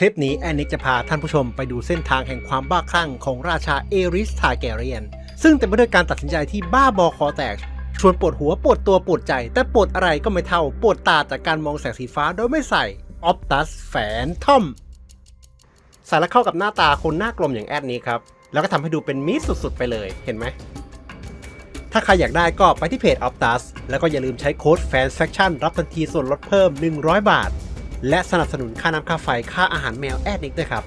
คลิปนี้แอนนิกจะพาท่านผู้ชมไปดูเส้นทางแห่งความบ้าคลั่งของราชาเอริสทาแกเรียน ซึ่งเต็มไปด้วยการตัดสินใจที่บ้าบอคอแตก ชวนปวดหัวปวดตัวปวดใจ แต่ปวดอะไรก็ไม่เท่า ปวดตาจากการมองแสงสีฟ้าโดยไม่ใส่ออปตัสแฟนทอมใส่แล้วเข้ากับหน้าตาคนหน้ากลมอย่างแอดนี้ครับ แล้วก็ทำให้ดูเป็นมิสสุดๆ ไปเลยเห็นไหม ถ้าใครอยากได้ก็ไปที่เพจ Optus แล้วก็อย่าลืมใช้โค้ด FANSFACTION รับทันทีส่วนลดเพิ่ม 100 บาท และสนับสนุนค่าน้ำค่าไฟค่าอาหารแมวแอดนิกด้วยครับ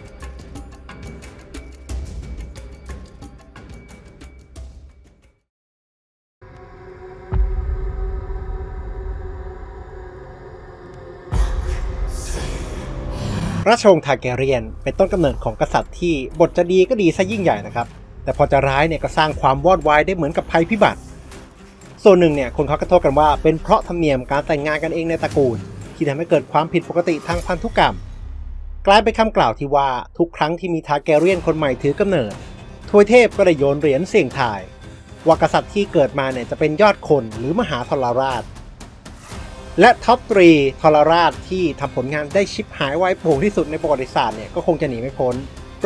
ราชวงศ์ทาแกเรียนเป็นต้นกำเนิดของกษัตริย์ที่บทจะดีก็ดีซะยิ่งใหญ่นะครับ แต่พอจะร้ายเนี่ยก็สร้างความวอดวายได้เหมือนกับภัยพิบัติ ส่วนหนึ่งเนี่ยคนเขาก็โทษกันว่าเป็นเพราะธรรมเนียมการแต่งงานกันเองในตระกูล ที่ทำให้เกิดความผิดปกติทางพันธุกรรม กลายเป็นคำกล่าวที่ว่าทุกครั้งที่มีทาแกเรียนคนใหม่ถือกำเนิดทวยเทพก็ได้โยนเหรียญเสี่ยงทาย ว่ากษัตริย์ที่เกิดมาเนี่ยจะเป็นยอดคนหรือมหาทรราช และท็อปตรีทรราชที่ทำผลงานได้ชิบหายไวโป่งที่สุดในประวัติศาสตร์เนี่ยก็คงจะหนีไม่พ้น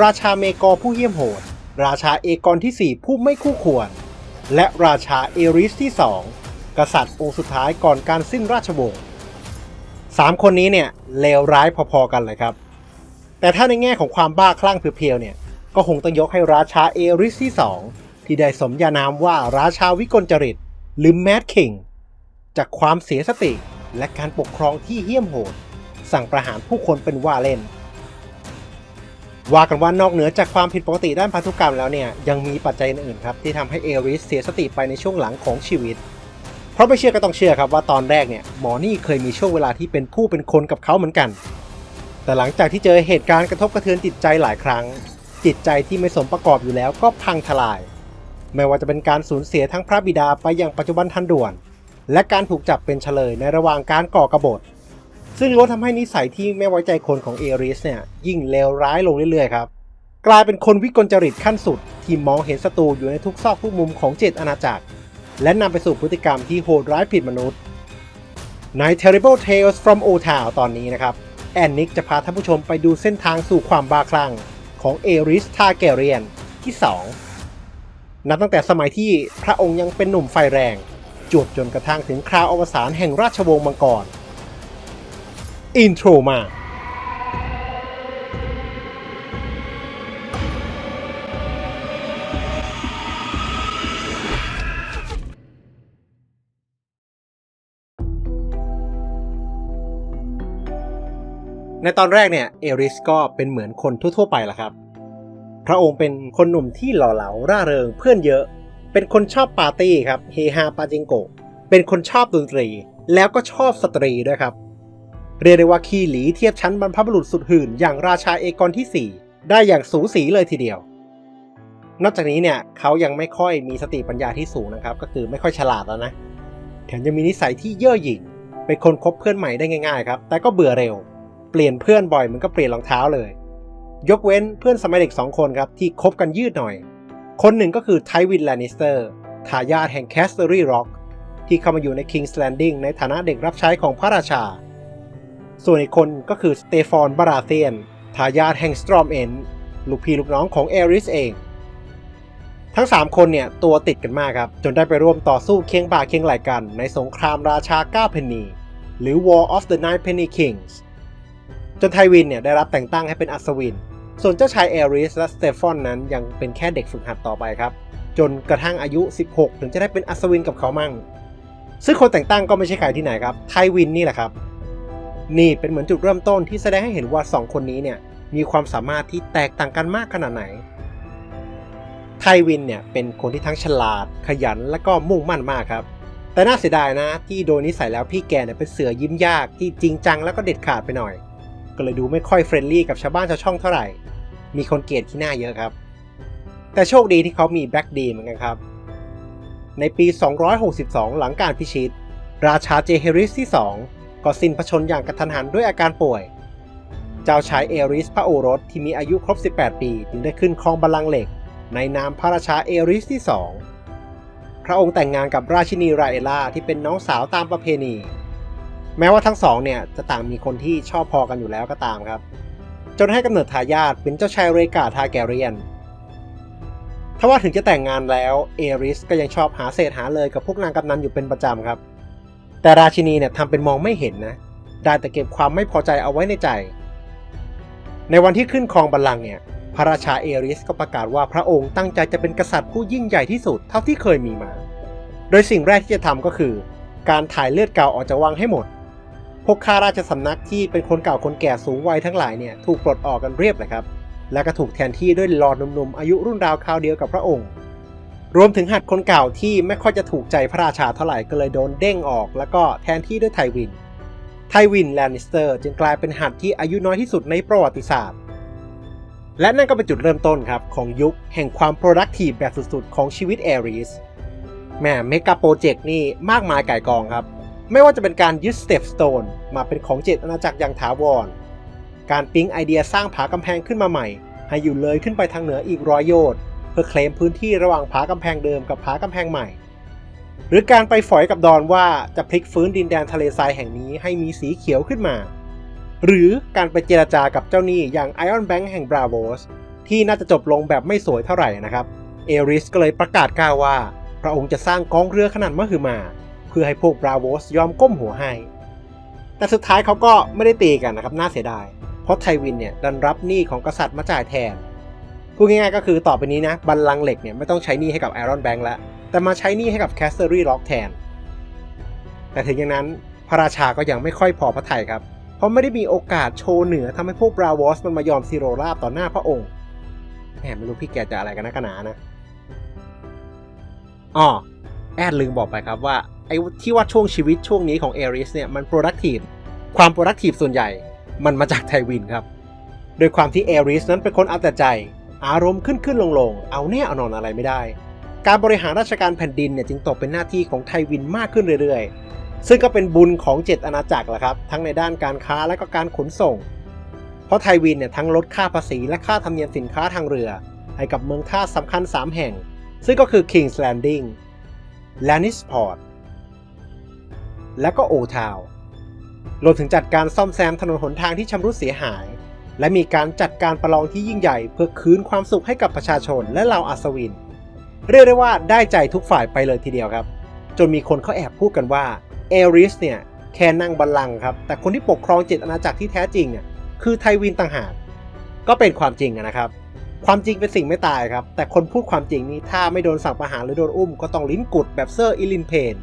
ราชาเมกอร์ผู้เยี่ยมโหด ราชาเอกรที่ 4 ผู้ไม่คู่ควร และราชาเอริสที่ 2 กษัตริย์องค์สุดท้ายก่อนการสิ้นราชวงศ์ สามคนนี้เนี่ยเลวร้ายพอๆกันเลยครับ แต่ถ้าในแง่ของความบ้าคลั่งเพียวๆเนี่ยก็คงต้องยกให้ราชาเอริสที่ 2 ที่ได้สมญานามว่าราชาวิกลจริต หรือแมดคิงจากความเสียสติและการปกครองที่เหี้ยมโหด สั่งประหารผู้คนเป็นว่าเล่น ว่ากันว่านอกเหนือจากความผิดปกติด้านพันธุกรรมแล้วเนี่ยยังมีปัจจัยอื่นๆครับที่ทำให้เอริสเสียสติไปในช่วงหลังของชีวิต เพราะไม่เชื่อก็ต้องเชื่อครับว่าตอนแรกเนี่ยหมอนี่เคยมีช่วงเวลาที่เป็นผู้เป็นคนกับเขาเหมือนกัน แต่หลังจากที่เจอเหตุการณ์กระทบกระเทือนจิตใจหลายครั้ง จิตใจที่ไม่สมประกอบอยู่แล้วก็พังทลาย ไม่ว่าจะเป็นการสูญเสียทั้งพระบิดาไปอย่างปัจจุบันทันด่วน และการถูกจับเป็นเฉลยในระหว่างการก่อกรบฏซึ่งล้วนทำให้นิสัยที่ไม่ไว้ใจคนของเอริสเนี่ยยิ่งเลวร้ายลงเรื่อยๆครับกลายเป็นคนวิกลจริตขั้นสุดที่มองเห็นศัตรูอยู่ในทุกซอกทุกมุมของเจตอาณาจักร และนำไปสู่พฤติกรรมที่โหดร้ายผิดมนุษย์ ใน Terrible Tales from Old Town ตอนนี้นะครับ แอนนิกจะพาท่านผู้ชมไปดูเส้นทางสู่ความบ้าคลั่งของเอริสทาแกเรียนที่ 2 นับตั้งแต่สมัยที่พระองค์ยังเป็นหนุ่มไฟแรงจวบจนกระทั่งถึงคราวอวสานแห่งราชวงศ์มังกร อินโทรมา ในตอนแรกเนี่ยเอริสก็เป็นเหมือนคนทั่วๆไปละครับ พระองค์เป็นคนหนุ่มที่หล่อเหลาร่าเริงเพื่อนเยอะ เป็นคนชอบปาร์ตี้ครับเฮฮาปาจิงโกเป็นคนชอบดนตรี แล้วก็ชอบสตรีด้วยครับ เรียกได้ว่าขี้หลีเทียบชั้นบรรพบุรุษสุดหื่น อย่างราชาเอกรที่ 4 ได้อย่างสูสีเลยทีเดียว นอกจากนี้เนี่ยเขายังไม่ค่อยมีสติปัญญาที่สูงนะครับ ก็คือไม่ค่อยฉลาดแล้วนะแถมยังมีนิสัยที่เย่อหยิ่งเป็นคนคบเพื่อนใหม่ได้ง่ายๆครับ แต่ก็เบื่อเร็ว ปลี่ยนเพื่อนบ่อยเหมือนก็เปลี่ยนรองเท้าเลย ยกเว้นเพื่อนสมัยเด็ก2คนครับที่คบกันยืดหน่อย คนหนึ่งก็คือไทวินแลนิสเตอร์ทายาทแห่งแคสเตอรี่ร็อกที่เข้ามาอยู่ใน King's Landing ในฐานะเด็กรับใช้ของพระราชา ส่วนอีกคนก็คือสเตฟอนบาราเธียนทายาทแห่งสตรอมเอนลูกพี่ลูกน้องของเอริสเอง ทั้ง 3 คนเนี่ยตัวติดกันมากครับ จนได้ไปร่วมต่อสู้เคียงบ่าเคียงไหลกัน ในสงครามราชา9เพนนีหรือ War of the Nine Penny Kings จนไทวินเนี่ยได้รับแต่งตั้งให้เป็นอัศวิน ส่วนเจ้าชายเอริสและสเตฟอนนั้นยังเป็นแค่เด็กฝึกหัดต่อไปครับ จนกระทั่งอายุ 16 ถึงจะได้เป็นอัศวินกับเขามั่ง ซึ่งคนแต่งตั้งก็ไม่ใช่ใครที่ไหนครับไทวินนี่แหละครับ นี่เป็นเหมือนจุดเริ่มต้นที่แสดงให้เห็นว่า 2 คนนี้เนี่ยมีความสามารถที่แตกต่างกันมากขนาดไหน ไทวินเนี่ยเป็นคนที่ทั้งฉลาด ขยันและก็มุ่งมั่นมากครับ แต่น่าเสียดายนะที่โดยนิสัยแล้วพี่แกเนี่ยเป็นเสือยิ้มยากที่จริงจังแล้วก็เด็ดขาดไปหน่อย ก็เลยดูไม่ค่อยเฟรนลี่กับชาวบ้านชาวช่องเท่าไหร่ มีคนเกลียดขี้หน้าเยอะครับ แต่โชคดีที่เขามีแบ็กดีเหมือนกันครับ ในปี 262 หลังการพิชิต ราชาเจเฮริสที่ 2 ก็สิ้นพระชนม์อย่างกระทันหันด้วยอาการป่วย เจ้าชายเอริสพระโอรสที่มีอายุครบ 18 ปีจึงได้ขึ้นครองบัลลังก์เหล็ก ในนามพระราชาเอริสที่ 2 พระองค์แต่งงานกับราชินีราเอล่าที่เป็นน้องสาวตามประเพณี แม้ว่าทั้งสองเนี่ยจะต่างมีคนที่ชอบพอกันอยู่แล้วก็ตามครับ จนให้กำเนิดทายาทเป็นเจ้าชายเรกาทาแกเรียนทว่าถึงจะแต่งงานแล้วเอริสก็ยังชอบหาเศษหาเลยกับพวกนางกำนันอยู่เป็นประจำครับ แต่ราชินีเนี่ยทำเป็นมองไม่เห็นนะได้แต่เก็บความไม่พอใจเอาไว้ในใจ ในวันที่ขึ้นครองบัลลังก์เนี่ยพระราชาเอริสก็ประกาศว่าพระองค์ตั้งใจจะเป็นกษัตริย์ผู้ยิ่งใหญ่ที่สุดเท่าที่เคยมีมา โดยสิ่งแรกที่จะทำก็คือ การถ่ายเลือดเก่าออกจากวังให้หมด พวกข้าราชสำนักที่เป็นคนเก่าคนแก่สูงวัยทั้งหลายเนี่ยถูกปลดออกกันเรียบเลยครับ และก็ถูกแทนที่ด้วยหลอดหนุ่มๆอายุรุ่นราวคราวเดียวกับพระองค์ รวมถึงหัดคนเก่าที่ไม่ค่อยจะถูกใจพระราชาเท่าไหร่ก็เลยโดนเด้งออก แล้วก็แทนที่ด้วยไทวิน ไทวินแลนนิสเตอร์จึงกลายเป็นหัดที่อายุน้อยที่สุดในประวัติศาสตร์ และนั่นก็เป็นจุดเริ่มต้นครับของยุคแห่งความ productive แบบสุดๆ ของชีวิตแอรีสแหม่เมกะโปรเจกต์นี่มากมายไก่ายกองครับ ไม่ว่าจะเป็นการยึด Step Stone มาเป็นของเจ็ดอาณาจักรอย่างถาวร การปิ๊งไอเดียสร้างผากำแพงขึ้นมาใหม่ ให้อยู่เลยขึ้นไปทางเหนืออีกร้อยโยชน์เพื่อเคลมพื้นที่ระหว่างผากำแพงเดิมกับผากำแพงใหม่ หรือการไปฝอยกับดอนว่าจะพลิกฟื้นดินแดนทะเลทรายแห่งนี้ให้มีสีเขียวขึ้นมา หรือการไปเจรจากับเจ้าหนี้อย่างไอออนแบงค์แห่งบราโวสที่น่าจะจบลงแบบไม่สวยเท่าไหร่นะครับ เอริสก็เลยประกาศกล้าวว่า พระองค์จะสร้างกองเรือขนาดมหึมา พื่อให้พวกบราโวสยอมก้มหัวให้ แต่สุดท้ายเขาก็ไม่ได้ตีกันนะครับ น่าเสียดาย เพราะไทวินเนี่ยดันรับหนี้ของกษัตริย์มาจ่ายแทน พูดง่ายๆก็คือต่อไปนี้นะบัลลังก์เหล็กเนี่ยไม่ต้องใช้หนี้ให้กับไอรอนแบงค์แล้ว แต่มาใช้หนี้ให้กับแคสเตอรี่ล็อกแทน แต่ถึงอย่างนั้นพระราชาก็ยังไม่ค่อยพอพระทัยครับ เพราะไม่ได้มีโอกาสโชว์เหนือทำให้พวกบราวอสมันมายอมซีโรราบต่อหน้าพระองค์แหมไม่รู้พี่แกจะอะไรกันนะกันหนานะอ๋อ แอดลืมบอกไปครับว่าไอ้ที่ว่าช่วงชีวิตช่วงนี้ของเอริสเนี่ยมัน productive ความ productive ส่วนใหญ่มันมาจากไทวินครับ โดยความที่เอริสนั้นเป็นคนเอาแต่ใจ อารมณ์ขึ้นขึ้นลงลงเอาแน่เอานอนอะไรไม่ได้ การบริหารราชการแผ่นดินเนี่ยจึงตกเป็นหน้าที่ของไทวินมากขึ้นเรื่อยๆ ซึ่งก็เป็นบุญของเจ็ดอาณาจักรแหละครับ ทั้งในด้านการค้าและก็การขนส่ง เพราะไทวินเนี่ยทั้งลดค่าภาษีและค่าธรรมเนียมสินค้าทางเรือ ให้กับเมืองท่าสำคัญ 3 แห่ง ซึ่งก็คือ King's Landing Lannisport และก็ Old Town รวมถึงจัดการซ่อมแซมถนนหนทางที่ชำรุดเสียหาย และมีการจัดการประลองที่ยิ่งใหญ่เพื่อคืนความสุขให้กับประชาชนและเหล่าอัศวิน เรียกได้ว่าได้ใจทุกฝ่ายไปเลยทีเดียวครับ จนมีคนเขาแอบพูดกันว่าเอริสเนี่ยแค่นั่งบัลลังก์ครับ แต่คนที่ปกครองเจ็ดอาณาจักรที่แท้จริงเนี่ยคือไทวินต่างหาก ก็เป็นความจริงนะครับ ความจริงเป็นสิ่งไม่ตายครับ แต่คนพูดความจริงนี่ถ้าไม่โดนสั่งประหารหรือโดนอุ้มก็ต้องลิ้นกุดแบบเซอร์อิลินเพน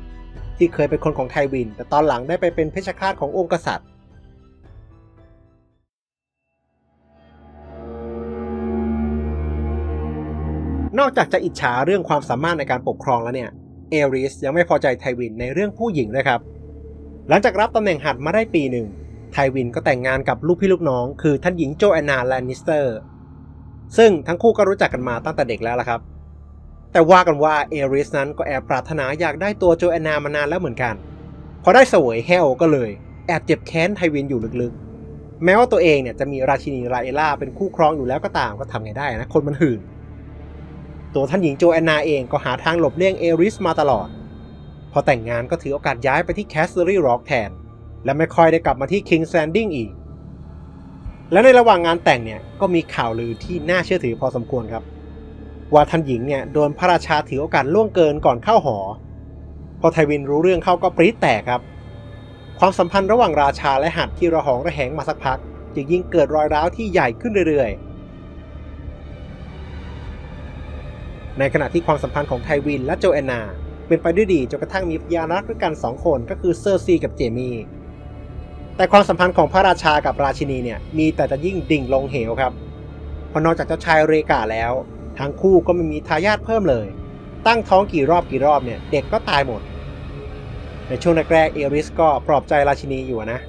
ที่เคยเป็นคนของไทวิน แต่ตอนหลังได้ไปเป็นเพชฌฆาตขององค์กษัตริย์นอกจากจะอิจฉาเรื่องความสามารถในการปกครองแล้วเนี่ย เอริสยังไม่พอใจไทวินในเรื่องผู้หญิงด้วยครับ หลังจากรับตำแหน่งหัดมาได้ปีหนึ่ง ไทวินก็แต่งงานกับลูกพี่ลูกน้อง คือท่านหญิงโจแอนนาแลนนิสเตอร์ ซึ่งทั้งคู่ก็รู้จักกันมาตั้งแต่เด็กแล้วละครับ แต่ว่ากันว่าเอริสนั้นก็แอบปรารถนาอยากได้ตัวโจแอนนามานานแล้วเหมือนกัน พอได้เสวยเฮลก็เลย แอบเจ็บแค้นไทวินอยู่ลึกๆ แม้ว่าตัวเองเนี่ยจะมีราชินีราเอล่าเป็นคู่ครองอยู่แล้วก็ตามก็ทำไงได้นะคนมันหื่นตัวท่านหญิงโจแอนนาเองก็หาทางหลบเลี่ยงเอริสมาตลอด พอแต่งงานก็ถือโอกาสย้ายไปที่แคสเ e อรี่ร็อกแทน และไม่ค่อยได้กลับมาที่ King's Landing อีก และในระหว่างงานแต่งเนี่ยก็มีข่าวลือที่น่าเชื่อถือพอสมควรครับ ว่าท่านหญิงเนี่ยโดนพระราชาถือโอกาสล่วงเกินก่อนเข้าหอ พอไทวินรู้เรื่องเข้าก็ปรี๊ดแตกครับ ความสัมพันธ์ระหว่างราชาและหัดที่ระหองระแหงมาสักพัก จึงยิ่งเกิดรอยร้าวที่ใหญ่ขึ้นเรื่อยๆ ในขณะที่ความสัมพันธ์ของไทวินและโจแอนนา เป็นไปด้วยดีจนกระทั่งมีพยานรักด้วยกันสองคนก็คือเซอร์ซีกับเจมี่ แต่ความสัมพันธ์ของพระราชากับราชินีเนี่ยมีแต่จะยิ่งดิ่งลงเหวครับเพราะนอกจากเจ้าชายเรกาแล้ว ทั้งคู่ก็ไม่มีทายาทเพิ่มเลย ตั้งท้องกี่รอบกี่รอบเนี่ยเด็กก็ตายหมด ในช่วงแรกๆเอริสก็ปลอบใจราชินีอยู่นะ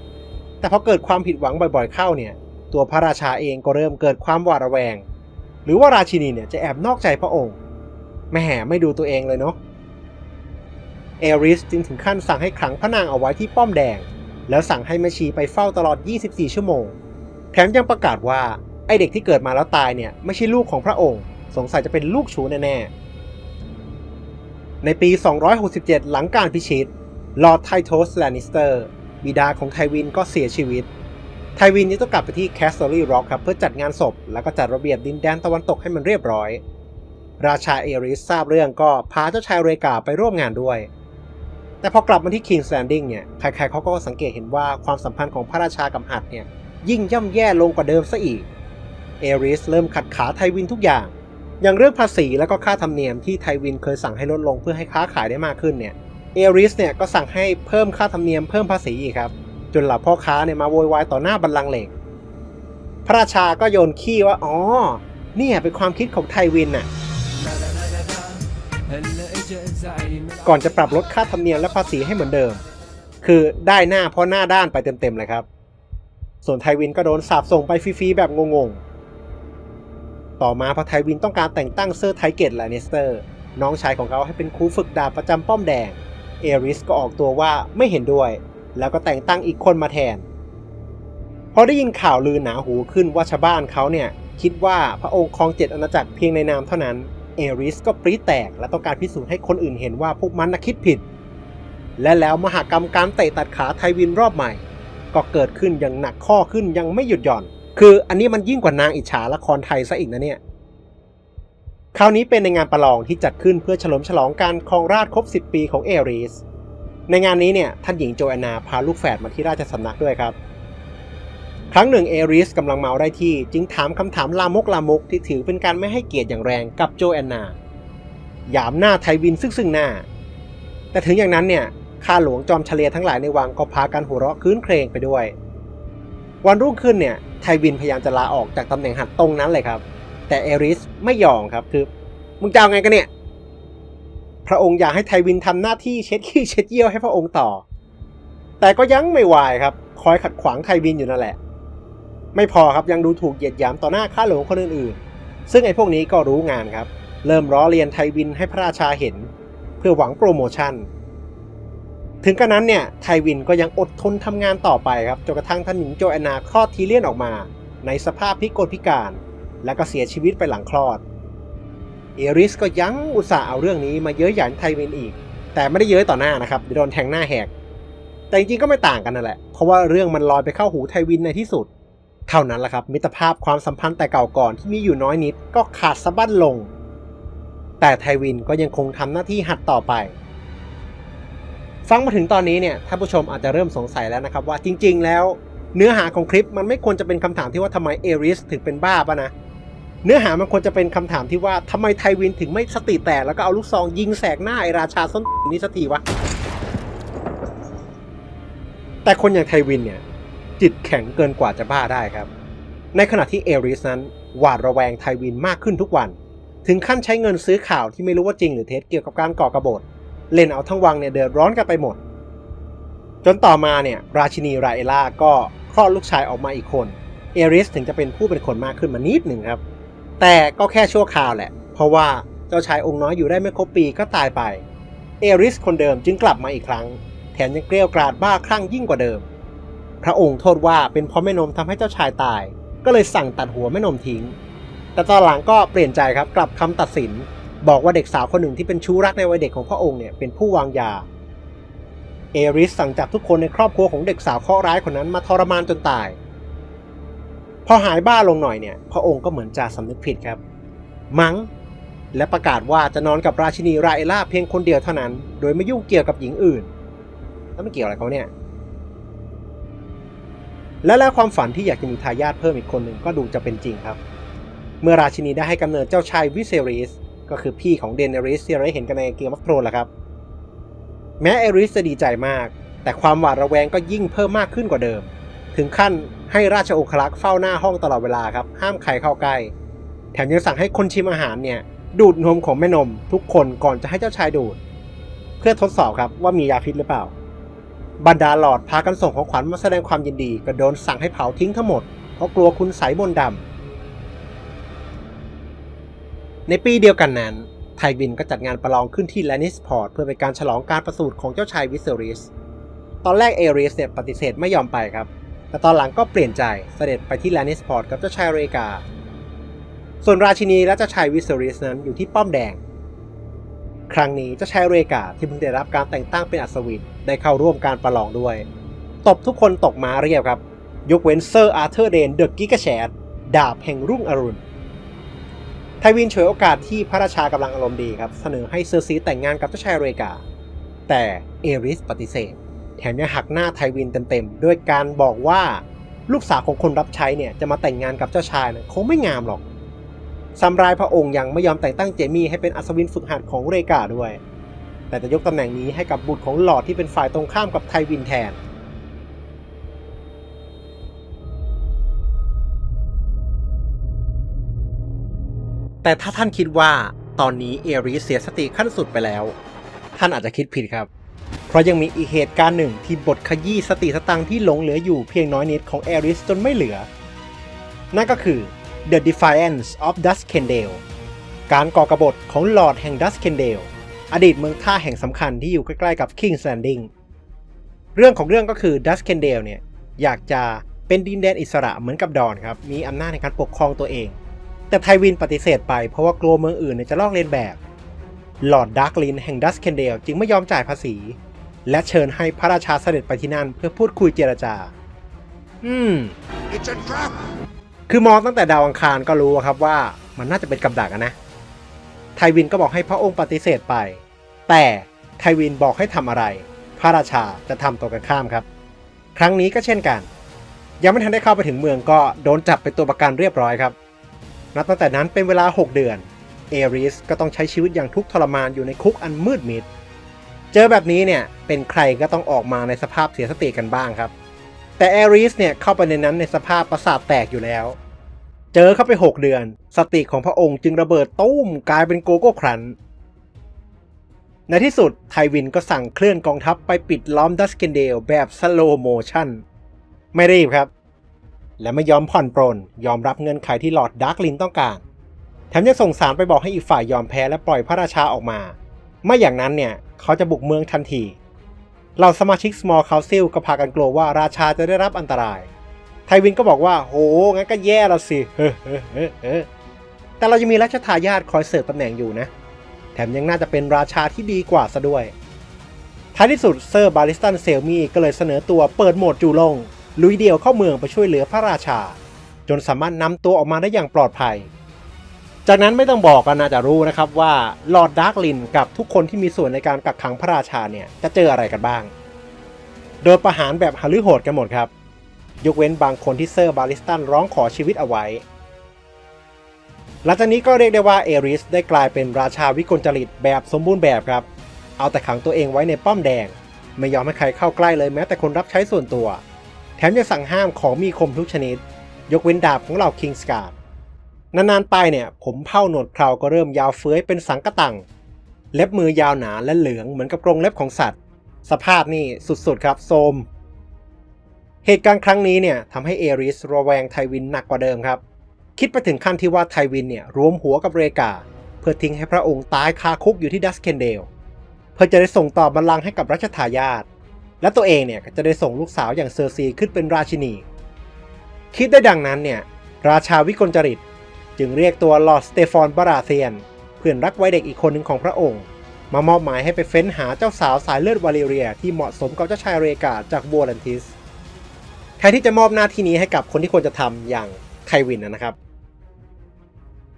แต่พอเกิดความผิดหวังบ่อยๆเข้าเนี่ยตัวพระราชาเองก็เริ่มเกิดความหวาดระแวง หรือว่าราชินีเนี่ยจะแอบนอกใจพระองค์แม่ไม่ดูตัวเองเลยเนาะเอริสจึงถึงขั้นสั่งให้ขังพระนางเอาไว้ที่ป้อมแดง แล้วสั่งให้แม่ชีไปเฝ้าตลอด 24 ชั่วโมง แถมยังประกาศว่า ไอเด็กที่เกิดมาแล้วตายเนี่ย ไม่ใช่ลูกของพระองค์ สงสัยจะเป็นลูกชูแน่ๆ ในปี 267 หลังการพิชิต ลอร์ดไทโทสแลนนิสเตอร์บิดาของไทวินก็เสียชีวิต ไทวินนี่ต้องกลับไปที่แคส t อรี่ร็อกครับเพื่อจัดงานศพ แล้วก็จัดระเบียบดินแดนตะวันตกให้มันเรียบร้อย ราชาเอริสทราบเรื่องก็พาเจ้าชายเรกาไปร่วมงานด้วย แต่พอกลับมาที่ King's Landing เนี่ย ใครๆเขาก็สังเกตเห็นว่าความสัมพันธ์ของพระราชากับหัดเนี่ย ยิ่งย่ำแย่ลงกว่าเดิมซะอีก เอริสเริ่มขัดขาไทวินทุกอย่าง อย่างเรื่องภาษีแล้วก็ค่าธรรมเนียมที่ไทวินเคยสั่งให้ลดลงเพื่อให้ค้าขายได้มากขึ้นเนี่ย เอริสเนี่ยก็สั่งให้เพิ่มค่าธรรมเนียมเพิ่มภาษีอีกครับ จนเหล่าพ่อค้าเนี่ยมาโวยวายต่อหน้าบัลลังก์เหล็ก พระราชาก็โยนขี้ว่า อ๋อ เนี่ยเป็นความคิดของไทวินน่ะ ก่อนจะปรับลดค่าธรรมเนียมและภาษีให้เหมือนเดิม คือได้หน้าเพราะหน้าด้านไปเต็มๆเลยครับ ส่วนไทวินก็โดนสาบส่งไปฟรีๆแบบงงๆ ต่อมาพอไทวินต้องการแต่งตั้งเซอร์ไทเกตแลนนิสเตอร์ น้องชายของเขาให้เป็นครูฝึกดาบประจำป้อมแดง เอริสก็ออกตัวว่าไม่เห็นด้วย แล้วก็แต่งตั้งอีกคนมาแทน พอได้ยินข่าวลือหนาหูขึ้นว่าชาวบ้านเขาเนี่ยคิดว่าพระองค์ครองเจ็ดอาณาจักรเพียงในนามเท่านั้น เอริสก็ปรีแตกและต้องการพิสูจน์ให้คนอื่นเห็นว่าพวกมันน่ะคิดผิด และแล้วมหากรรมการเตะตัดขาไทวินรอบใหม่ ก็เกิดขึ้นอย่างหนักข้อขึ้นยังไม่หยุดหย่อน คืออันนี้มันยิ่งกว่านางอิจฉาละครไทยซะอีกนะเนี่ยคราวนี้เป็นในงานประลองที่จัดขึ้นเพื่อเฉลิมฉลองการครองราชครบ 10 ปีของเอริสในงานนี้เนี่ยท่านหญิงโจแอนนาพาลูกแฝดมาที่ราชสำนักด้วยครับ ครั้งหนึ่งเอริสกำลังเมาได้ที่ จึงถามคำถามลามกลามกที่ถือเป็นการไม่ให้เกียรติอย่างแรงกับโจแอนนาหยามหน้าไทวินซึ่งซึ่งหน้า แต่ถึงอย่างนั้นเนี่ยข้าหลวงจอมเฉลียทั้งหลายในวังก็พากันหัวเราะคืนเครงไปด้วย วันรุ่งขึ้นเนี่ยไทวินพยายามจะลาออกจากตำแหน่งหัดตรงนั้นเลยครับ แต่เอริสไม่ยอมครับคือมึงจะเอาไงกันเนี่ย พระองค์อยากให้ไทวินทำหน้าที่เช็ดขี้เช็ดเยี่ยวให้พระองค์ต่อ แต่ก็ยังไม่วายครับ คอยขัดขวางไทวินอยู่นั่นแหละ ไม่พอครับยังดูถูกเหยียดหยามต่อหน้าข้าหลวงคนอื่นๆ ซึ่งไอ้พวกนี้ก็รู้งานครับ เริ่มล้อเลียนไทวินให้พระราชาเห็น เพื่อหวังโปรโมชั่น ถึงกระนั้นเนี่ยไทวินก็ยังอดทนทำงานต่อไปครับจนกระทั่งท่านหญิงโจแอนนาคลอดทีเลียนออกมา ในสภาพพิกลพิการ และก็เสียชีวิตไปหลังคลอด เอริสก็ยั้งอุตส่าห์เอาเรื่องนี้มาเย้ยหยันไทวินอีก แต่ไม่ได้เย้ยต่อหน้านะครับโดนแทงหน้าแหกแต่จริงๆก็ไม่ต่างกันนั่นแหละเพราะว่าเรื่องมันลอยไปเข้าหูไทวินในที่สุด เท่านั้นแหละครับ มิตรภาพความสัมพันธ์แต่เก่าก่อนที่มีอยู่น้อยนิดก็ขาดสะบั้นลง แต่ไทวินก็ยังคงทำหน้าที่หัดต่อไป ฟังมาถึงตอนนี้เนี่ยท่านผู้ชมอาจจะเริ่มสงสัยแล้วนะครับว่าจริง ๆ แล้ว เนื้อหาของคลิปมันไม่ควรจะเป็นคำถามที่ว่าทำไมเอริสถึงเป็นบ้าปะนะเนื้อหามันควรจะเป็นคำถามที่ว่าทำไมไทวินถึงไม่สติแตกแล้วก็เอาลูกซองยิงแสกหน้าไอราชาส้นนี้สักทีวะแต่คนอย่างไทวินเนี่ย จิตแข็งเกินกว่าจะบ้าได้ครับ ในขณะที่เอริสนั้นหวาดระแวงไทวินมากขึ้นทุกวัน ถึงขั้นใช้เงินซื้อข่าวที่ไม่รู้ว่าจริงหรือเท็จเกี่ยวกับการก่อกบฏเล่นเอาทั้งวังเนี่ยเดือดร้อนกันไปหมด จนต่อมาเนี่ยราชินีราเอล่าก็คลอดลูกชายออกมาอีกคน เอริสถึงจะเป็นผู้เป็นคนมากขึ้นมานิดหนึ่งครับ แต่ก็แค่ชั่วคราวแหละ เพราะว่าเจ้าชายองค์น้อยอยู่ได้ไม่ครบปีก็ตายไป เอริสคนเดิมจึงกลับมาอีกครั้ง แถมยังเกลียวกราดบ้าคลั่งยิ่งกว่าเดิม พระองค์โทษว่าเป็นเพราะแม่นมทำให้เจ้าชายตาย ก็เลยสั่งตัดหัวแม่นมทิ้ง แต่ตอนหลังก็เปลี่ยนใจครับกลับคำตัดสิน บอกว่าเด็กสาวคนหนึ่งที่เป็นชู้รักในวัยเด็กของพระองค์เนี่ยเป็นผู้วางยา เอริสสั่งจับทุกคนในครอบครัวของเด็กสาวเคราะร้ายคนนั้นมาทรมานจนตาย พอหายบ้าลงหน่อยเนี่ยพระองค์ก็เหมือนจะสำนึกผิดครับ มัง้งและประกาศว่าจะนอนกับราชินีราเอล่าเพียงคนเดียวเท่านั้น โดยไม่ยุ่งเกี่ยวกับหญิงอื่น แล้วไม่เกี่ยวอะไรเขาเนี่ย และแล้วความฝันที่อยากจะมีทายาทเพิ่มอีกคนหนึ่งก็ดูจะเป็นจริงครับ เมื่อราชินีได้ให้กำเนิดเจ้าชายวิเซริสก็คือพี่ของเดนเนริสที่เราได้เห็นกันในเกมออฟโทรนแหละครับ แม้เอริสจะดีใจมาก แต่ความหวาดระแวงก็ยิ่งเพิ่มมากขึ้นกว่าเดิม ถึงขั้นให้ราชโอครักษ์เฝ้าหน้าห้องตลอดเวลาครับ ห้ามใครเข้าใกล้ แถมยังสั่งให้คนชิมอาหารเนี่ยดูดนมของแม่นมทุกคนก่อนจะให้เจ้าชายดูด เพื่อทดสอบครับว่ามียาพิษหรือเปล่า บรรดาหลอดพากันส่งของขวัญมาแสดงความยินดีก็โดนสั่งให้เผาทิ้งทั้งหมด เพราะกลัวคุณใสยมนดำ ในปีเดียวกันนั้น ไทวินก็จัดงานประลองขึ้นที่แลนิสพอร์ตเพื่อเป็นการฉลองการประสูติของเจ้าชายวิเซริส ตอนแรกเอริสเนี่ยปฏิเสธไม่ยอมไปครับ แต่ตอนหลังก็เปลี่ยนใจเสด็จไปที่แลนิสพอร์ตกับเจ้าชายเรกา ส่วนราชินีและเจ้าชายวิเซริสนั้นอยู่ที่ป้อมแดง ครั้งนี้เจ้าชายเรกาที่เพิ่งได้รับการแต่งตั้งเป็นอัศวินได้เข้าร่วมการประลองด้วย ตบทุกคนตกมาเรียบครับ ยกเว้นเซอร์อาร์เธอร์เดนเดอะกิกาแชดดาบแห่งรุ่งอรุณไทวินฉวยโอกาสที่พระราชากำลังอารมณ์ดีครับ เสนอให้เซอร์ซีแต่งงานกับเจ้าชายเรกา แต่เอริสปฏิเสธ แถมยังหักหน้าไทวินเต็มๆด้วยการบอกว่าลูกสาวของคนรับใช้เนี่ยจะมาแต่งงานกับเจ้าชายเนี่ยคงไม่งามหรอก ซัมรายพระองค์ยังไม่ยอมแต่งตั้งเจมี่ให้เป็นอัศวินฝึกหัดของเรกาด้วย แต่จะยกตำแหน่งนี้ให้กับบุตรของหลอดที่เป็นฝ่ายตรงข้ามกับไทวินแทน แต่ถ้าท่านคิดว่าตอนนี้เอริสเสียสติขั้นสุดไปแล้ว ท่านอาจจะคิดผิดครับ เพราะยังมีอีกเหตุการณ์หนึ่งที่บทขยี้สติสตังที่หลงเหลืออยู่เพียงน้อยนิดของเอริสจนไม่เหลือ นั่นก็คือ The Defiance of Duskendale การก่อกรบฏของหลอดแห่ง Duskendale อดีตเมืองท่าแห่งสำคัญที่อยู่ใกล้ๆกับ King's Landing เรื่องของเรื่องก็คือ Duskendale เนี่ยอยากจะเป็นดินแดนอิสระเหมือนกับดอนครับ มีอำนาจในการปกครองตัวเอง แต่ไทวินปฏิเสธไปเพราะว่ากลัวเมืองอื่นนจะลอกเลียนแบบ หลอร์ดดาร์กลินแห่งดัสเคนเดลจึงไม่ยอมจ่ายภาษี และเชิญให้พระราชาเสด็จไปที่นั่นเพื่อพูดคุยเจรจา อืม It's a trap! คือมองตั้งแต่ดาวอังคารก็รู้ครับว่ามันน่าจะเป็นกับดักนะ ไทวินก็บอกให้พระองค์ปฏิเสธไป แต่ไทวินบอกให้ทำอะไร พระราชาจะทำตัวกันข้ามครับ ครั้งนี้ก็เช่นกัน ยังไม่ทันได้เข้าไปถึงเมืองก็โดนจับเป็นตัวประกันเรียบร้อยครับ นับตั้งแต่นั้นเป็นเวลา 6 เดือน เอริสก็ต้องใช้ชีวิตอย่างทุกข์ทรมานอยู่ในคุกอันมืดมิด เจอแบบนี้เนี่ยเป็นใครก็ต้องออกมาในสภาพเสียสติกันบ้างครับ แต่เอริสเนี่ยเข้าไปในนั้นในสภาพประสาทแตกอยู่แล้ว เจอเข้าไป 6 เดือน สติของพระองค์จึงระเบิดตุ้มกลายเป็นโกโก้ครัน ในที่สุดไทวินก็สั่งเคลื่อนกองทัพไปปิดล้อมดัสเกนเดลแบบสโลโมชั่น ไม่รีบครับ และไม่ยอมผ่อนปรนยอมรับเงื่อนไขที่ลอร์ดดาร์กลินต้องการแถมยังส่งสารไปบอกให้อีกฝ่ายยอมแพ้และปล่อยพระราชาออกมา ไม่อย่างนั้นเนี่ยเขาจะบุกเมืองทันที เหล่าสมาชิก Small Council ก็พากันกลัวว่าราชาจะได้รับอันตราย ไทวินก็บอกว่า โห งั้นก็แย่แล้วสิเฮ้อเฮ้อเฮ้อเฮ้อแต่เราจะมีรัชทายาทคอยเสิร์ฟตำแหน่งอยู่นะ แถมยังน่าจะเป็นราชาที่ดีกว่าซะด้วย ท้ายที่สุดเซอร์บาริสตันเซลมีก็เลยเสนอตัวเปิดโหมดจูลง ลุยเดี่ยวเข้าเมืองไปช่วยเหลือพระราชา จนสามารถนำตัวออกมาได้อย่างปลอดภัย จากนั้นไม่ต้องบอกกันน่าจะรู้นะครับว่าลอร์ดดาร์กลินกับทุกคนที่มีส่วนในการกักขังพระราชาเนี่ยจะเจออะไรกันบ้าง โดยประหารแบบหฤโหดกันหมดครับ ยกเว้นบางคนที่เซอร์บาริสตันร้องขอชีวิตเอาไว้ หลังจากนี้ก็เรียกได้ว่าเอริสได้กลายเป็นราชาวิกลจริตแบบสมบูรณ์แบบครับ เอาแต่ขังตัวเองไว้ในป้อมแดง ไม่ยอมให้ใครเข้าใกล้เลยแม้แต่คนรับใช้ส่วนตัว แถมยังสั่งห้ามของมีคมทุกชนิด ยกเว้นดาบของเหล่าคิงสการ์ด นานๆไปเนี่ย ผมเผ้าหนวดเคราก็เริ่มยาวเฟื้อยเป็นสังกะตัง เล็บมือยาวหนาและเหลืองเหมือนกับกรงเล็บของสัตว์ สภาพนี่สุดๆครับโซมเหตุการณ์ครั้งนี้เนี่ยทำให้เอริสระแวงไทวินหนักกว่าเดิมครับ คิดไปถึงขั้นที่ว่าไทวินเนี่ยรวมหัวกับเรกา เพื่อทิ้งให้พระองค์ตายคาคุกอยู่ที่ดัสเคนเดลเพื่อจะได้ส่งต่อบัลลังก์ให้กับรัชทายาทและตัวเองเนี่ยก็จะได้ส่งลูกสาวอย่างเซอร์ซีขึ้นเป็นราชินี คิดได้ดังนั้นเนี่ยราชาวิกลจริต จึงเรียกตัวลอร์ดสเตฟานบราเซียน เพื่อนรักวัยเด็กอีกคนหนึ่งของพระองค์ มามอบหมายให้ไปเฟ้นหาเจ้าสาวสายเลือดวาเลเรีย ที่เหมาะสมกับเจ้าชายเรกาจากบัวลันทิสใครที่จะมอบหน้าที่นี้ให้กับคนที่ควรจะทำอย่างไทวินนะครับ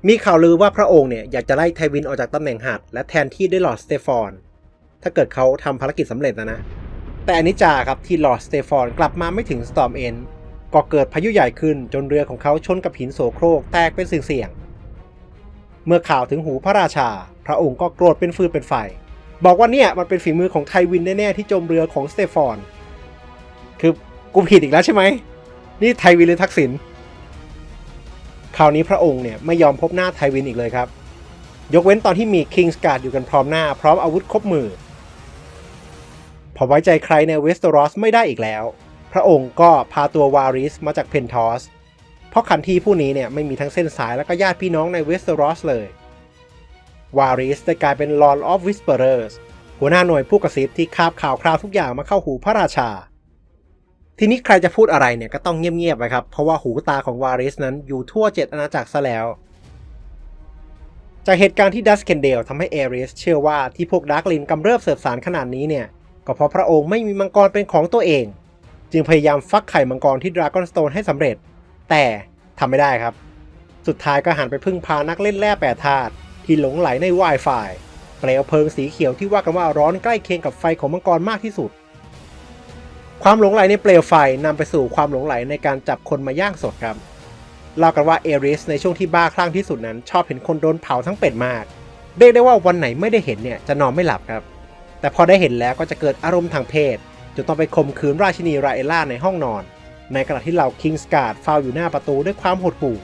มีข่าวลือว่าพระองค์เนี่ยอยากจะไล่ไทวินออกจากตำแหน่งหัดและแทนที่ด้วยลอร์ดสเตฟานถ้าเกิดเขาทำภารกิจสำเร็จนะนะแต่อันนี้จาครับที่ลอร์ดสเตฟานกลับมาไม่ถึงสตอมเอน ก็เกิดพายุใหญ่ขึ้นจนเรือของเขาชนกับหินโสโครกแตกเป็นเสี่ยงๆเมื่อข่าวถึงหูพระราชา พระองค์ก็โกรธเป็นฟืนเป็นไฟ บอกว่าเนี่ยมันเป็นฝีมือของไทวินแน่ๆที่จมเรือของสเตฟานคือกูผิดอีกแล้วใช่ไหมนี่ไทวินหรือทักษิณคราวนี้พระองค์เนี่ยไม่ยอมพบหน้าไทวินอีกเลยครับ ยกเว้นตอนที่มีคิงส์การ์ดอยู่กันพร้อมหน้าพร้อมอาวุธครบมือ พอไว้ใจใครในเวสตอรอสไม่ได้อีกแล้ว ระองค์ก็พาตัววาริสมาจากเพนทอส เพราะขันทีผู้นี้เนี่ยไม่มีทั้งเส้นสายและก็ญาติพี่น้องในเวสเตอรอสเลย วาริสได้กลายเป็น Lord of Whisperers หัวหน้าหน่วยผู้กระซิบที่คาบข่าวคราวทุกอย่างมาเข้าหูพระราชา ทีนี้ใครจะพูดอะไรเนี่ยก็ต้องเงียบๆไปครับ เพราะว่าหูตาของวาริสนั้นอยู่ทั่วเจ็ดอาณาจักรซะแล้ว จากเหตุการณ์ที่ดัสเคนเดลทำให้เอริสเชื่อว่าที่พวกดาร์กลินกำเริบเสบสารขนาดนี้เนี่ย ก็เพราะพระองค์ไม่มีมังกรเป็นของตัวเอง จึงพยายามฟักไข่มังกรที่ดราก้อนสโตนให้สำเร็จ แต่ทำไม่ได้ครับ สุดท้ายก็หันไปพึ่งพานักเล่นแร่แปรธาตุที่หลงไหลใน Wi-Fi เปลวเพลิงสีเขียวที่ว่ากันว่าร้อนใกล้เคียงกับไฟของมังกรมากที่สุด ความหลงไหลในเปลวไฟนำไปสู่ความหลงไหลในการจับคนมาย่างสดครับเล่ากันว่าเอริสในช่วงที่บ้าคลั่งที่สุดนั้น ชอบเห็นคนโดนเผาทั้งเป็ดมาก เรียกได้ว่าวันไหนไม่ได้เห็นเนี่ยจะนอนไม่หลับครับ แต่พอได้เห็นแล้วก็จะเกิดอารมณ์ทางเพศ จนต้องไปข่มขืนราชินีราเอล่าในห้องนอน ในขณะที่เหล่าคิงส์การ์ดเฝ้าอยู่หน้าประตูด้วยความหดหู่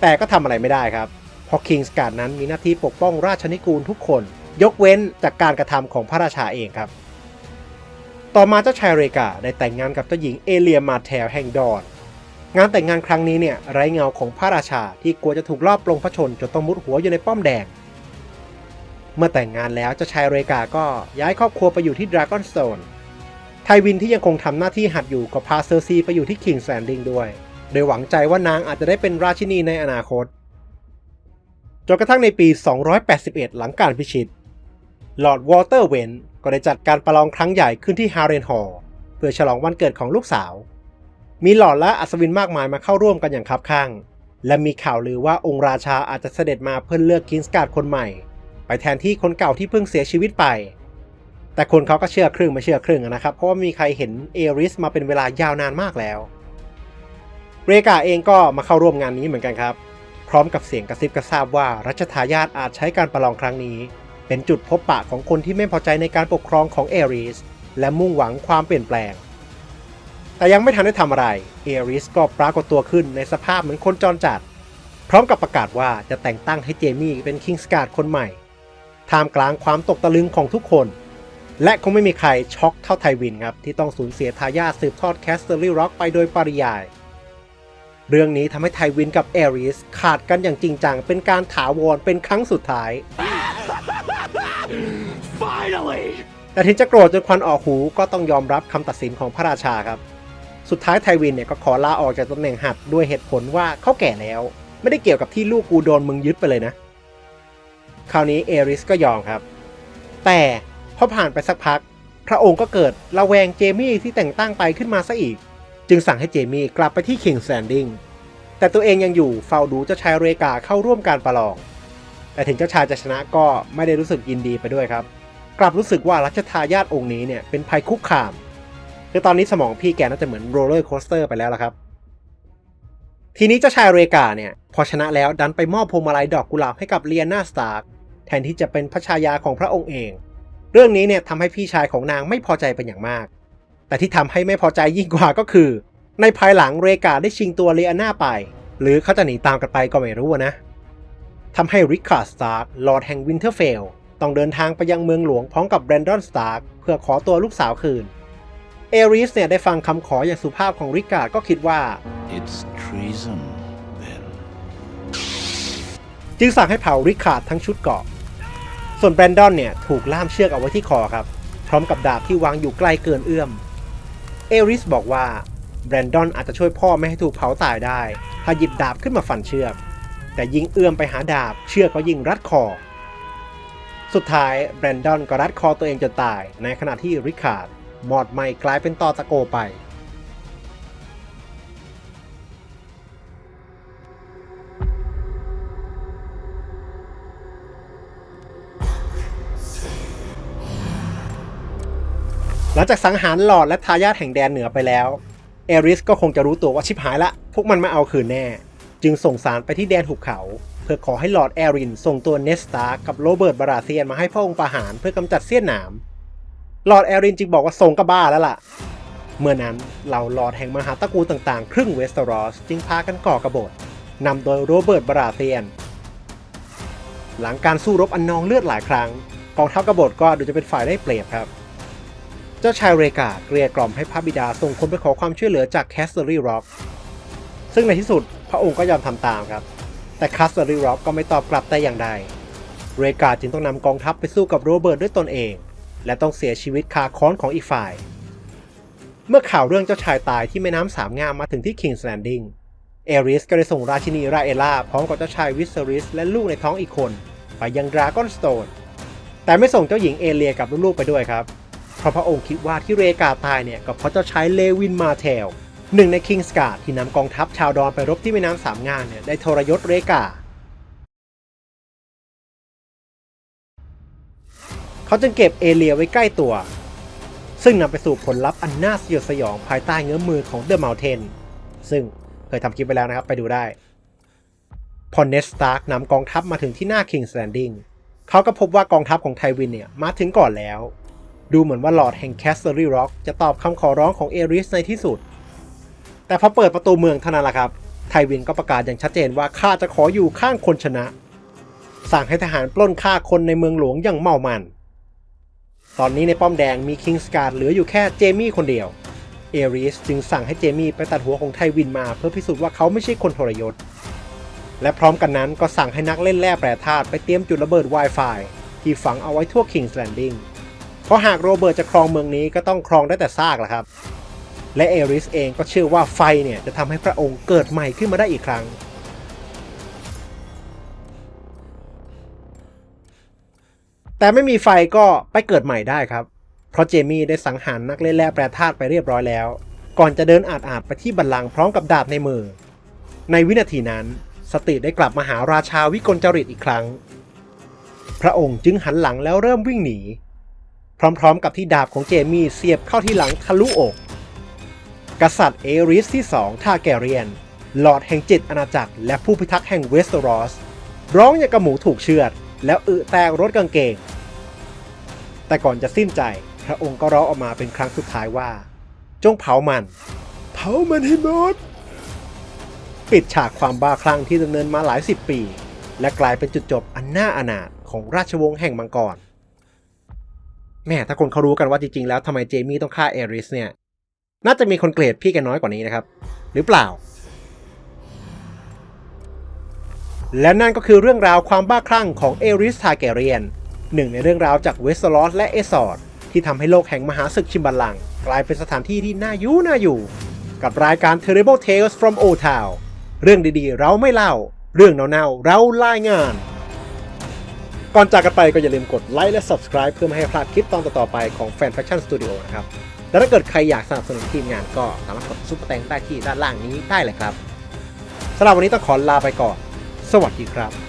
แต่ก็ทำอะไรไม่ได้ครับ เพราะคิงส์การ์ดนั้นมีหน้าที่ปกป้องราชนิกูลทุกคน ยกเว้นจากการกระทำของพระราชาเองครับ ต่อมาเจ้าชายเรกาได้แต่งงานกับเจ้าหญิงเอเลียมาเทลแห่งดอนงานแต่งงานครั้งนี้เนี่ยไร้เงาของพระราชาที่กลัวจะถูกลอบปลงพระชนจนต้องมุดหัวอยู่ในป้อมแดง เมื่อแต่งงานแล้วเจ้าชายเรกาก็ย้ายครอบครัวไปอยู่ที่ดราก้อนสโตน ไทวินที่ยังคงทำหน้าที่หัดอยู่ก็พาเซอร์ซีไปอยู่ที่คิงแ a นดิงด้วย โดยหวังใจว่านางอาจจะได้เป็นราชินีในอนาคต จนกระทั่งในปี 281 หลังการพิชิต ลอร์ดวอเตอร์เวนก็ได้จัดการประลองครั้งใหญ่ขึ้นที่ฮาร์เรนฮอล์เพื่อฉลองวันเกิดของลูกสาว มีหลอดและอัศวินมากมายมาเข้าร่วมกันอย่างคับข้าง และมีข่าวลือว่าองค์ราชาอาจจะเสด็จมาเพื่อเลือกคิงสการ์ดคนใหม่ ไปแทนที่คนเก่าที่เพิ่งเสียชีวิตไป แต่คนเขาก็เชื่อครึ่งไม่เชื่อครึ่งนะครับ เพราะว่ามีใครเห็นเอริสมาเป็นเวลายาวนานมากแล้ว เรกาเองก็มาเข้าร่วมงานนี้เหมือนกันครับ พร้อมกับเสียงกระซิบกระซาบว่ารัชทายาทอาจใช้การประลองครั้งนี้ เป็นจุดพบปะของคนที่ไม่พอใจในการปกครองของเอริสและมุ่งหวังความเปลี่ยนแปลง แต่ยังไม่ทันได้ทำอะไร เอริสก็ปรากฏตัวขึ้นในสภาพเหมือนคนจรจัด พร้อมกับประกาศว่าจะแต่งตั้งให้เจมี่เป็นคิงส์การ์ดคนใหม่ ท่ามกลางความตกตะลึงของทุกคน และคงไม่มีใครช็อกเท่าไทวินครับที่ต้องสูญเสียทายาทสืบทอดแคสเตอรี่ร็อกไปโดยปริยาย เรื่องนี้ทำให้ไทวินกับเอริสขาดกันอย่างจริงจังเป็นการถาวรเป็นครั้งสุดท้าย Finally! แต่ถึงจะโกรธจนควันออกหูก็ต้องยอมรับคำตัดสินของพระราชาครับ สุดท้ายไทวินเนี่ยก็ขอลาออกจากตำแหน่งหัดด้วยเหตุผลว่าเขาแก่แล้ว ไม่ได้เกี่ยวกับที่ลูกกูโดนมึงยึดไปเลยนะ คราวนี้เอริสก็ยอมครับ แต่ พอผ่านไปสักพัก พระองค์ก็เกิดระแวงเจมี่ที่แต่งตั้งไปขึ้นมาซะอีก จึงสั่งให้เจมี่กลับไปที่คิงแ a นดิงแต่ตัวเองยังอยู่เฝ้าดูเจ้าชายเรกาเข้าร่วมการประลอง แต่ถึงเจ้าชายจะชนะก็ไม่ได้รู้สึกยินดีไปด้วยครับ กลับรู้สึกว่ารัชทายาทองค์นี้เนี่ยเป็นภัยคุกคามคือตอนนี้สมองพี่แกน่าจะเหมือนโรลเลอร์โคสเตอร์ไปแล้วละครับ ทีนี้เจ้าชายเรกาเนี่ยพอชนะแล้วดันไปมอบพวงมาลัยดอกกุหลาบให้กับเลียนาสตาร์กแทนที่จะเป็นพระชายาของพระองค์เอง เรื่องนี้เนี่ยทำให้พี่ชายของนางไม่พอใจเป็นอย่างมาก แต่ที่ทำให้ไม่พอใจยิ่งกว่าก็คือ ในภายหลังเรกาได้ชิงตัวเลียนาไป หรือเขาจะหนีตามกันไปก็ไม่รู้นะทำให้ริคาร์ดสตาร์กลอร์ดแห่งวินเทอร์เฟลต้องเดินทางไปยังเมืองหลวงพร้อมกับแบรนดอนสตาร์กเพื่อขอตัวลูกสาวคืนเอริสเนี่ยได้ฟังคำขออย่างสุภาพของริกาดก็คิดว่า It's treason, then. จึงสั่งให้เผาริคาร์ดทั้งชุดเกราะ ส่วนแบรนดอนเนี่ยถูกล่ามเชือกเอาไว้ที่คอครับ พร้อมกับดาบที่วางอยู่ใกล้เกินเอื้อม เอริสบอกว่าแบรนดอนอาจจะช่วยพ่อไม่ให้ถูกเผาตายได้ ถ้าหยิบดาบขึ้นมาฟันเชือก แต่ยิงเอื้อมไปหาดาบเชือกก็ยิงรัดคอ สุดท้ายแบรนดอนก็รัดคอตัวเองจนตาย ในขณะที่ริคาร์ดหมอดไหม่กลายเป็นตอตะโกไป งจากสังหารหลอดและทายาทแห่งแดนเหนือไปแล้ว เอริสก็คงจะรู้ตัวว่าชิบหายละ พวกมันมาเอาคืนแน่ จึงส่งสารไปที่แดนหุบเขา เพื่อขอให้หลอดแอรินส่งตัวเนสตากับโรเบิร์ตบาราเซียนมาให้พระองค์ประหารเพื่อกำจัดเสี้ยนหนามลอดแอรินจึงบอกว่าทรงก็บ้าแล้วล่ะ เมื่อนั้นเหล่าหลอดแห่งมหาตระกูลต่างๆ ครึ่งเวสเตอรอสจึงพากันก่อกบฏนำโดยโรเบิร์ตบาราเซียน หลังการสู้รบอันนองเลือดหลายครั้งกองทัพกบฏก็ดูจะเป็นฝ่ายได้เปรียบครับ จ้าชายเรกาเกลียกล่อมให้พระบิดาส่งคนไปขอความช่วยเหลือจากแคสเตอรี่ร็อกซึ่งในที่สุดพระองค์ก็ยอมทำตามครับ แต่แคสเตอรี่ร็อกก็ไม่ตอบกลับแต่อย่างใด เรกาจึงต้องนำกองทัพไปสู้กับโรเบิร์ตด้วยตนเอง และต้องเสียชีวิตคาค้อนของอีกฝ่าย เมื่อข่าวเรื่องเจ้าชายตายที่แม่น้ำสามงามมาถึงที่คิงส์แลนดิ้งเอริสก็ได้ส่งราชินีราเอล่าพร้อมกับเจ้าชายวิสเซริสและลูกในท้องอีกคน ไปยังดราก้อนสโตนแต่ไม่ส่งเจ้าหญิงเอเลียกับลูกๆไปด้วยครับ ราะพระองค์คิดว่าที่เรกาตายเนี่ยก็เพราะเจ้าชายเลวินมาเทลหนึ่งในคิงสการ์ดที่นำกองทัพชาวดอนไปรบที่แม่น้ำสามงานเนี่ยได้ทรยศเรกาเขาจึงเก็บเอเลียไว้ใกล้ตัว ซึ่งนำไปสู่ผลลัพธ์อันน่าสยดสยองภายใต้เงื้อมือของเดอะม u ลเทนซึ่งเคยทำคลิปไปแล้วนะครับไปดูได้ พอเนสตาร์กนำกองทัพมาถึงที่หน้า King's Landing เขาก็พบว่ากองทัพของไทวินเนี่ยมาถึงก่อนแล้ว ดูเหมือนว่าหลอดแห่งแคสเซอรี่ร็อกจะตอบคำขอร้องของเอริสในที่สุด แต่พอเปิดประตูเมืองเท่านั้นแหละครับ ไทวินก็ประกาศอย่างชัดเจนว่าข้าจะขออยู่ข้างคนชนะ สั่งให้ทหารปล้นฆ่าคนในเมืองหลวงอย่างเมามัน ตอนนี้ในป้อมแดงมีคิงสการ์ดเหลืออยู่แค่เจมี่คนเดียว เอริสจึงสั่งให้เจมี่ไปตัดหัวของไทวินมาเพื่อพิสูจน์ว่าเขาไม่ใช่คนทรยศ และพร้อมกันนั้นก็สั่งให้นักเล่นแร่แปรธาตุไปเตรียมจุดระเบิด Wi-Fi ที่ฝังเอาไว้ทั่ว King's Landing เพราะหากโรเบิร์ตจะครองเมืองนี้ก็ต้องครองได้แต่ซากละครับ และเอริสเองก็เชื่อว่าไฟเนี่ยจะทำให้พระองค์เกิดใหม่ขึ้นมาได้อีกครั้ง แต่ไม่มีไฟก็ไปเกิดใหม่ได้ครับ เพราะเจมี่ได้สังหารนักเล่นแร่แปรธาตุไปเรียบร้อยแล้ว ก่อนจะเดินอาดอาดๆไปที่บัลลังก์พร้อมกับดาบในมือ ในวินาทีนั้นสติได้กลับมาหาราชาวิกลจริตอีกครั้ง พระองค์จึงหันหลังแล้วเริ่มวิ่งหนี พร้อมๆ กับที่ดาบของเจมี่เสียบเข้าที่หลังทะลุอก กษัตริย์เอริสที่สองทาแกเรียน หลอดแห่งจิตอาณาจักร และผู้พิทักษ์แห่งเวสเตอรอส ร้องอย่างกับหมูถูกเชือด แล้วอึแตกรถกางเกง แต่ก่อนจะสิ้นใจ พระองค์ก็ร้องออกมาเป็นครั้งสุดท้ายว่า จงเผามัน เผามันให้หมดปิดฉากความบ้าคลั่งที่ดำเนินมาหลายสิบปี และกลายเป็นจุดจบอันน่าอนาถของราชวงศ์แห่งมังกร แม่ถ้าคนเขารู้กันว่าจริงๆแล้วทำไมเจมี่ต้องฆ่าเอริสเนี่ย น่าจะมีคนเกลียดพี่แกน้อยกว่านี้นะครับ หรือเปล่า และนั่นก็คือเรื่องราวความบ้าคลั่งของเอริสทาแกเรียน หนึ่งในเรื่องราวจากเวสต์ลอสและเอซอร์ดที่ทำให้โลกแห่งมหาศึกชิมบัลลังกลายเป็นสถานที่ที่น่าอยู่น่าอยู่ กับรายการ Terrible Tales from Old Town เรื่องดีๆ เราไม่เล่า เรื่องเน่าๆเรารายงาน ก่อนจากกันไปก็อย่าลืมกดไลค์และ Subscribe เพื่อไม่ให้พลาดคลิปตอนต่อๆไปของ Fan Fashion Studio นะครับ และถ้าเกิดใครอยากสนับสนุนทีมงานก็สามารถกดซุปเปอร์แตงได้ที่ด้านล่างนี้ได้เลยครับสำหรับวันนี้ต้องขอลาไปก่อน สวัสดีครับ